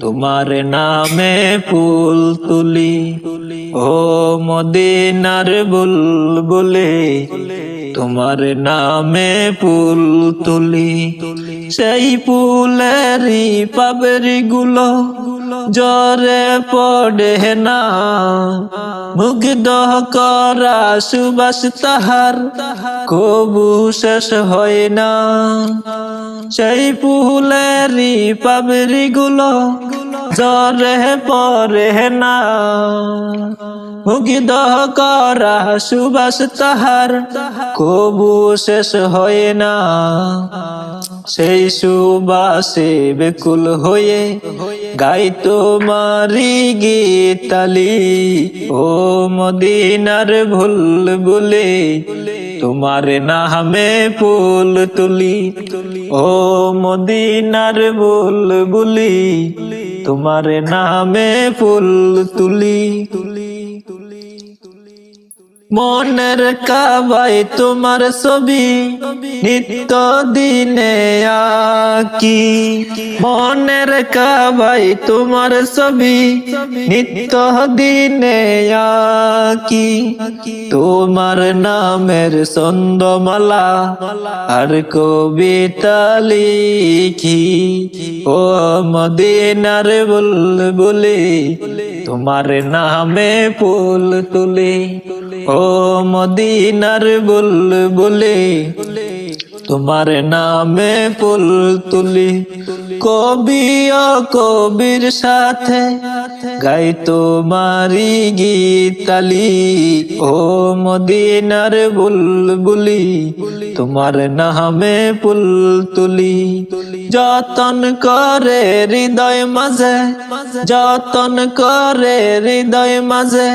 তোমার নামে ফুল তুলি। ও মদিনার বুল বলে তোমার নামে ফুল তুলি। সেই ফুলেরই পাবেরি গুলো জরে পড়ে না। মুগ্ধ করা সুবাস তাহার, কবু শেষ হয় না। সেই ফুলেরই পাবরি গুলো জরে পড়ে না। মুগ্ধ করা সুবাস তাহার কবু শেষ হয় না। সেই সুবাসে বেকুল হয়ে গাই তোমারি গীতালি। ও মদিনার ভুল বলে তোমার নামে ফুল তুলি। ও মদিনার ভুল বলি তোমার নামে ফুল তুলি। মনের কাবাই তোমার ছবি, নিত্য দিনে আকি। মনের কাবাই তোমার ছবি, নিত্য দিনে আকি। তোমার নামের ছন্দমালা আর কবিতা লিখি। ও মদিনার বুলবুলি, তোমার নামে ফুল তুলি। ও মদিনার বুলবুলি, তোমার নামে ফুল তুলি। কবি ও কবির সাথে গাই তোমারি গীতালি। ও মদিনার বুলবুলি, তোমার নামে ফুল তুলি। যতন করে হৃদয় মাঝে, যতন করে হৃদয় মাঝে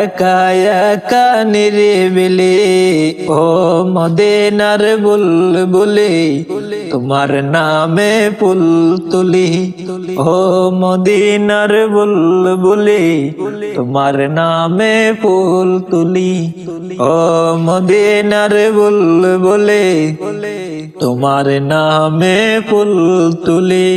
একা একা নিরিবিলি ও মদিনার বুলবুলি, তোমার নামে ফুল তুলি। ও মদিনার বুলবুলি, তোমার নামে ফুল তুলি। ও মদিনার বুলবুলি, তোমার নামে ফুল তুলি।